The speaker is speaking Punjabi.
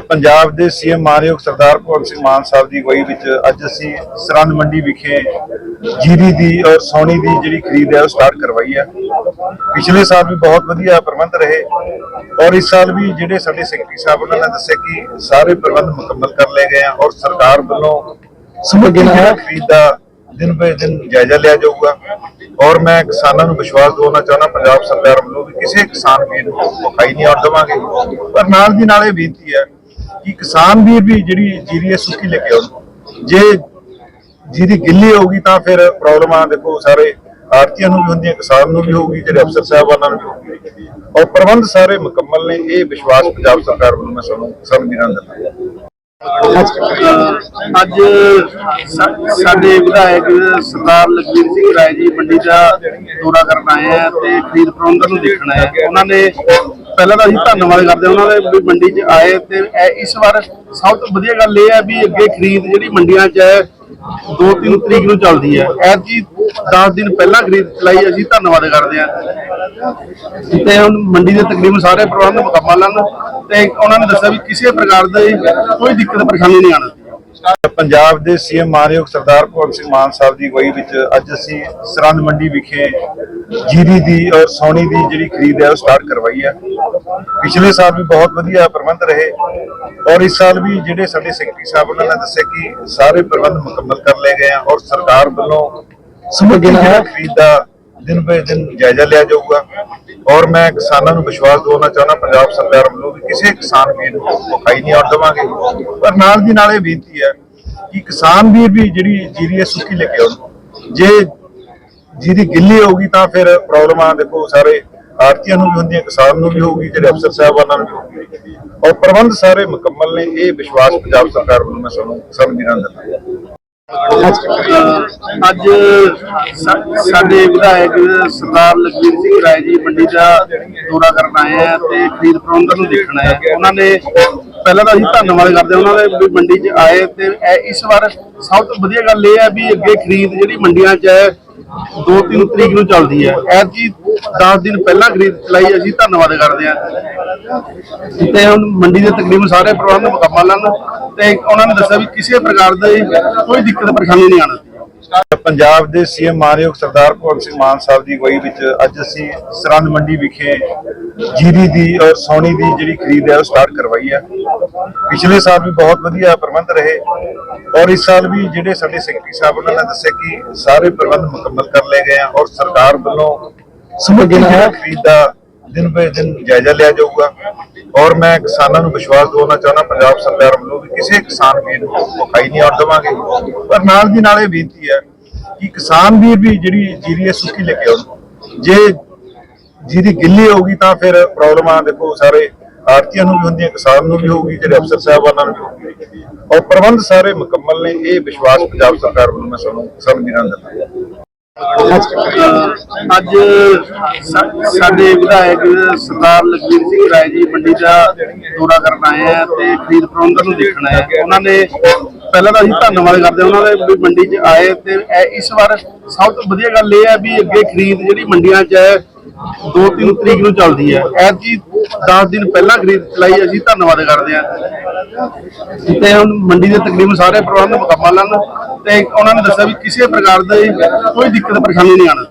ਪੰਜਾਬ ਦੇ ਸੀਐਮ ਮਾਨਯੋਗ ਸਰਦਾਰ ਭਗਵੰਤ ਸਿੰਘ ਮਾਨ ਸਾਹਿਬ ਦੀ ਅਗਵਾਈ ਵਿੱਚ ਅੱਜ ਅਸੀਂ ਸਰੰਦ ਮੰਡੀ ਵਿਖੇ ਜੀਰੀ ਦੀ ਔਰ ਸੌਣੀ ਦੀ ਜਿਹੜੀ ਖਰੀਦ ਹੈ ਉਹ ਸਟਾਰਟ ਕਰਵਾਈ ਹੈ। ਪਿਛਲੇ ਸਾਲ ਵੀ ਬਹੁਤ ਵਧੀਆ ਪ੍ਰਬੰਧ ਰਹੇ ਔਰ ਇਸ ਸਾਲ ਵੀ ਜਿਹੜੇ ਸਾਡੇ ਸੈਕਟਰੀ ਸਾਹਿਬ ਉਹਨਾਂ ਨੇ ਦੱਸਿਆ ਕਿ ਸਾਰੇ ਪ੍ਰਬੰਧ ਮੁਕੰਮਲ ਕਰ ਲਏ ਗਏ ਆ ਔਰ ਸਰਕਾਰ ਵੱਲੋਂ ਸਮੱਗਰੀ ਖਰੀਦ ਦਾ ਦਿਨ ਬੇ ਦਿਨ ਜਾਇਜ਼ਾ ਲਿਆ ਜਾਊਗਾ ਔਰ ਮੈਂ ਕਿਸਾਨਾਂ ਨੂੰ ਵਿਸ਼ਵਾਸ ਦਿਵਾਉਣਾ ਚਾਹੁੰਦਾ, ਪੰਜਾਬ ਸਰਕਾਰ ਵੱਲੋਂ ਵੀ ਕਿਸੇ ਕਿਸਾਨ ਵੀਰ ਨੂੰ ਭੁਖਾਈ ਨਹੀਂ ਆਉਣ ਦੇਵਾਂਗੇ। ਪਰ ਨਾਲ ਦੀ ਨਾਲ ਇਹ ਬੇਨਤੀ ਹੈ ਕਿ ਕਿਸਾਨ ਵੀਰ ਵੀ ਜਿਹੜੀ ਜੀਰੀ ਹੈ ਸੁੱਕੀ ਲੈ ਕੇ ਆਉਣ। ਜੇ ਜੀਰੀ ਗਿੱਲੀ ਹੋਊਗੀ ਤਾਂ ਫਿਰ ਪ੍ਰੋਬਲਮਾਂ ਦੇਖੋ ਸਾਰੇ ਆਰਤੀਆਂ ਨੂੰ ਵੀ ਹੁੰਦੀਆਂ, ਕਿਸਾਨ ਨੂੰ ਵੀ ਹੋਊਗੀ, ਜਿਹੜੇ ਅਫਸਰ ਸਾਹਿਬਾਨਾਂ ਨੂੰ ਵੀ ਹੋਊਗੀ। ਔਰ ਪ੍ਰਬੰਧ ਸਾਰੇ ਮੁਕੰਮਲ ਨੇ, ਇਹ ਵਿਸ਼ਵਾਸ ਪੰਜਾਬ ਸਰਕਾਰ ਵੱਲੋਂ ਮੈਂ ਸਾਨੂੰ ਸਾਨੂੰ ਦਿੰਦਾ। ਅੱਜ ਸਾਡੇ ਵਿਧਾਇਕ ਸਰਦਾਰ ਲਖਵੀਰ ਸਿੰਘ ਰਾਏ ਜੀ ਮੰਡੀ ਦਾ ਦੌਰਾ ਕਰਨ ਆਏ ਆ ਤੇ ਖਰੀਦ ਪ੍ਰਬੰਧਨ ਨੂੰ ਦੇਖਣ ਆਏ ਉਹਨਾਂ ਨੇ ਪਹਿਲਾਂ ਤਾਂ ਅਸੀਂ ਧੰਨਵਾਦ ਕਰਦੇ ਉਹਨਾਂ ਦੇ ਵੀ ਮੰਡੀ 'ਚ ਆਏ ਤੇ ਇਹ- ਇਸ ਵਾਰ ਸਭ ਤੋਂ ਵਧੀਆ ਗੱਲ ਇਹ ਹੈ ਵੀ ਅੱਗੇ ਖਰੀਦ ਜਿਹੜੀ ਮੰਡੀਆਂ 'ਚ ਹੈ 2-3 ਤਰੀਕ ਨੂੰ ਚੱਲਦੀ ਹੈ। ਐਤਕੀ 10 ਦਿਨ ਪਹਿਲਾਂ ਖਰੀਦ ਚਲਾਈ ਅਸੀਂ ਧੰਨਵਾਦ ਕਰਦੇ ਹਾਂ। ਤੇ ਹੁਣ ਮੰਡੀ ਦੇ ਤਕਰੀਬਨ ਸਾਰੇ ਪ੍ਰਬੰਧ ਮੁਕੰਮਲ ਹਨ ਤੇ ਉਹਨਾਂ ਨੇ ਦੱਸਿਆ ਵੀ ਕਿਸੇ ਪ੍ਰਕਾਰ ਦੀ ਕੋਈ ਦਿੱਕਤ, ਪਰੇਸ਼ਾਨੀ ਨਹੀਂ ਆਉਣੀ। ਪੰਜਾਬ ਦੇ ਸੀਐਮ ਮਾਨਯੋਗ ਸਰਦਾਰ ਭਗਵੰਤ ਸਿੰਘ ਮਾਨ ਸਾਹਿਬ ਦੀ ਅਗਵਾਈ ਵਿੱਚ ਅੱਜ ਅਸੀਂ ਸਰੰਦ ਮੰਡੀ ਵਿਖੇ ਜੀਰੀ ਦੀ ਔਰ ਸੌਣੀ ਦੀ ਜਿਹੜੀ ਖਰੀਦ ਹੈ, ਉਹ ਸਟਾਰਟ ਕਰਵਾਈ ਹੈ। ਪਿਛਲੇ ਸਾਲ ਵੀ ਬਹੁਤ ਵਧੀਆ ਪ੍ਰਬੰਧ ਰਹੇ ਔਰ ਇਸ ਸਾਲ ਵੀ ਜਿਹੜੇ ਸਾਡੇ ਸੈਕਟਰੀ ਸਾਹਿਬ ਉਹਨਾਂ ਨੇ ਦੱਸਿਆ ਕਿ ਸਾਰੇ ਪ੍ਰਬੰਧ ਮੁਕੰਮਲ ਕਰ ਲਏ ਗਏ ਆ ਔਰ ਸਰਕਾਰ ਵੱਲੋਂ ਸਮੱਗਰੀ ਜਿਹੜਾ ਖਰੀਦ ਦਾ ਦਿਨ ਬੇ ਦਿਨ ਜਾਇਜ਼ਾ ਲਿਆ ਜਾਊਗਾ ਔਰ ਮੈਂ ਕਿਸਾਨਾਂ ਨੂੰ ਵਿਸ਼ਵਾਸ ਦਿਵਾਉਣਾ ਚਾਹੁੰਦਾ ਪੰਜਾਬ ਸਰਕਾਰ ਵੱਲੋਂ ਵੀ ਕਿਸੇ ਕਿਸਾਨ ਵੀਰ ਨੂੰ ਭੁਖਾਈ ਨਹੀਂ ਆਉਣ ਦੇਵਾਂਗੇ। ਪਰ ਨਾਲ ਦੀ ਨਾਲ ਇਹ ਬੇਨਤੀ ਹੈ ਕਿ ਕਿਸਾਨ ਵੀਰ ਵੀ ਜਿਹੜੀ ਜੀਰੀ ਹੈ ਸੁੱਕੀ ਲੈ ਕੇ ਆਉਣ। ਜੇ ਜੀਰੀ ਗਿੱਲੀ ਹੋਊਗੀ ਤਾਂ ਫਿਰ ਪ੍ਰੋਬਲਮਾਂ ਦੇਖੋ ਸਾਰੇ ਆਰਤੀਆਂ ਨੂੰ ਵੀ ਹੁੰਦੀਆਂ, ਕਿਸਾਨ ਨੂੰ ਵੀ ਹੋਊਗੀ, ਜਿਹੜੇ ਅਫਸਰ ਸਾਹਿਬਾਨਾਂ ਨੂੰ ਵੀ ਹੋਊਗੀ। ਔਰ ਪ੍ਰਬੰਧ ਸਾਰੇ ਮੁਕੰਮਲ ਨੇ, ਇਹ ਵਿਸ਼ਵਾਸ ਪੰਜਾਬ ਸਰਕਾਰ ਵੱਲੋਂ ਮੈਂ ਸਾਨੂੰ ਸਾਨੂੰ ਵੀਰਾਂ ਦਿੰਦਾ ਅੱਜ ਸਾਡੇ ਵਿਧਾਇਕ ਸਰਦਾਰ ਲਖਵੀਰ ਸਿੰਘ ਰਾਏ ਜੀ ਮੰਡੀ ਦਾ ਦੌਰਾ ਕਰਨ ਆਏ ਆ ਤੇ ਖਰੀਦ ਪ੍ਰਬੰਧਨ ਨੂੰ ਦੇਖਣ ਆਏ ਆ। ਉਹਨਾਂ ਨੇ ਪਹਿਲਾਂ ਤਾਂ ਅਸੀਂ ਧੰਨਵਾਦ ਕਰਦੇ ਉਹਨਾਂ ਦੇ ਵੀ ਮੰਡੀ 'ਚ ਆਏ ਤੇ ਇਸ ਵਾਰ ਸਭ ਤੋਂ ਵਧੀਆ ਗੱਲ ਇਹ ਹੈ ਵੀ ਅੱਗੇ ਖਰੀਦ ਜਿਹੜੀ ਮੰਡੀਆਂ 'ਚ ਹੈ 2-3 ਤਰੀਕ ਨੂੰ ਚੱਲਦੀ ਹੈ। ਐਤਕੀ 10 ਦਿਨ ਪਹਿਲਾਂ ਖਰੀਦ ਚਲਾਈ ਅਸੀਂ ਧੰਨਵਾਦ ਕਰਦੇ ਹਾਂ। ਤੇ ਹੁਣ ਮੰਡੀ ਦੇ ਤਕਰੀਬਨ ਸਾਰੇ ਪ੍ਰਬੰਧ ਮੁਕੰਮਲ ਹਨ ਤੇ ਉਹਨਾਂ ਨੇ ਦੱਸਿਆ ਵੀ ਕਿਸੇ ਪ੍ਰਕਾਰ ਦੀ ਕੋਈ ਦਿੱਕਤ ਪਰੇਸ਼ਾਨੀ ਨਹੀਂ ਆਉਣੀ। ਪੰਜਾਬ ਦੇ ਸੀਐਮ ਮਾਨਯੋਗ ਸਰਦਾਰ ਭਗਵੰਤ ਸਿੰਘ ਮਾਨ ਸਾਹਿਬ ਦੀ ਅਗਵਾਈ ਵਿੱਚ ਅੱਜ ਅਸੀਂ ਸਰੰਦ ਮੰਡੀ ਵਿਖੇ ਜੀਰੀ ਦੀ ਔਰ ਸੌਣੀ ਦੀ ਜਿਹੜੀ ਖਰੀਦ ਹੈ ਉਹ ਸਟਾਰਟ ਕਰਵਾਈ ਹੈ। ਪਿਛਲੇ ਸਾਲ ਵੀ ਬਹੁਤ ਵਧੀਆ ਪ੍ਰਬੰਧ ਰਹੇ ਔਰ ਇਸ ਸਾਲ ਵੀ ਜਿਹੜੇ ਸਾਡੇ ਸੈਕਟਰੀ ਸਾਹਿਬ, ਉਹਨਾਂ ਨੇ ਦੱਸਿਆ ਕਿ ਸਾਰੇ ਪ੍ਰਬੰਧ ਮੁਕੰਮਲ ਕਰ ਲਏ ਗਏ ਆ ਔਰ ਸਰਕਾਰ ਵੱਲੋਂ ਸਮੱਗਰੀ ਜਿਹੜਾ ਖਰੀਦ ਦਾ ਦਿਨ ਬੇ ਦਿਨ ਜਾਇਜ਼ਾ ਲਿਆ ਜਾਊਗਾ। ਔਰ ਮੈਂ ਕਿਸਾਨਾਂ ਨੂੰ ਵਿਸ਼ਵਾਸ ਦਿਵਾਉਣਾ ਚਾਹੁੰਦਾ ਪੰਜਾਬ ਸਰਕਾਰ ਵੱਲੋਂ ਵੀ ਕਿਸੇ ਕਿਸਾਨ ਵੀਰ ਨੂੰ ਭੁਖਾਈ ਨਹੀਂ ਆਉਣ ਦੇਵਾਂਗੇ। ਪਰ ਨਾਲ ਦੀ ਨਾਲ ਇਹ ਬੇਨਤੀ ਹੈ ਕਿ ਕਿਸਾਨ ਵੀਰ ਵੀ ਜਿਹੜੀ ਜੀਰੀ ਹੈ ਸੁੱਕੀ ਲੈ ਕੇ ਆਉਣ। ਜੇ ਜੀਰੀ ਗਿੱਲੀ ਹੋਊਗੀ ਤਾਂ ਫਿਰ ਪ੍ਰੋਬਲਮਾਂ ਦੇਖੋ ਸਾਰੇ ਆਰਤੀਆਂ ਨੂੰ ਵੀ ਹੁੰਦੀਆਂ ਕਿਸਾਨ ਨੂੰ ਵੀ ਹੋਊਗੀ ਜਿਹੜੇ ਅਫਸਰ ਸਾਹਿਬਾਨਾਂ ਨੂੰ ਵੀ ਹੋਊਗੀ। ਔਰ ਪ੍ਰਬੰਧ ਸਾਰੇ ਮੁਕੰਮਲ ਨੇ ਇਹ ਵਿਸ਼ਵਾਸ ਪੰਜਾਬ ਸਰਕਾਰ ਵੱਲੋਂ ਮੈਂ ਸਾਨੂੰ ਸਾਨੂੰ ਵੀਰਾਂ ਨੂੰ ਦਿੰਦਾ। ਅੱਜ ਸਾਡੇ ਵਿਧਾਇਕ ਸਰਦਾਰ ਲਖਵੀਰ ਸਿੰਘ ਰਾਏ ਜੀ ਮੰਡੀ ਦਾ ਦੌਰਾ ਕਰਨ ਆਏ ਆ ਤੇ ਖਰੀਦ ਪ੍ਰਬੰਧਨ ਨੂੰ ਦੇਖਣ ਆਏ ਆ। ਉਹਨਾਂ ਨੇ ਪਹਿਲਾਂ ਤਾਂ ਅਸੀਂ ਧੰਨਵਾਦ ਕਰਦੇ ਉਹਨਾਂ ਦੇ ਮੰਡੀ 'ਚ ਆਏ ਤੇ ਇਸ ਵਾਰ ਸਭ ਤੋਂ ਵਧੀਆ ਗੱਲ ਇਹ ਹੈ ਵੀ ਅੱਗੇ ਖਰੀਦ ਜਿਹੜੀ ਮੰਡੀਆਂ 'ਚ ਹੈ 2-3 ਤਰੀਕ ਨੂੰ ਚੱਲਦੀ ਹੈ। ਐਤਕੀ 10 ਦਿਨ ਪਹਿਲਾਂ ਖਰੀਦ ਚਲਾਈ ਅਸੀਂ ਧੰਨਵਾਦ ਕਰਦੇ ਹਾਂ। ਤੇ ਹੁਣ ਮੰਡੀ ਦੇ ਤਕਰੀਬਨ ਸਾਰੇ ਪ੍ਰਬੰਧ ਮੁਕੰਮਲ ਹਨ। ਤੇ ਉਹਨਾਂ ਨੇ ਦੱਸਿਆ ਵੀ ਕਿਸੇ ਪ੍ਰਕਾਰ ਦੀ ਕੋਈ ਦਿੱਕਤ ਪਰੇਸ਼ਾਨੀ ਨਹੀਂ ਆਉਣੀ।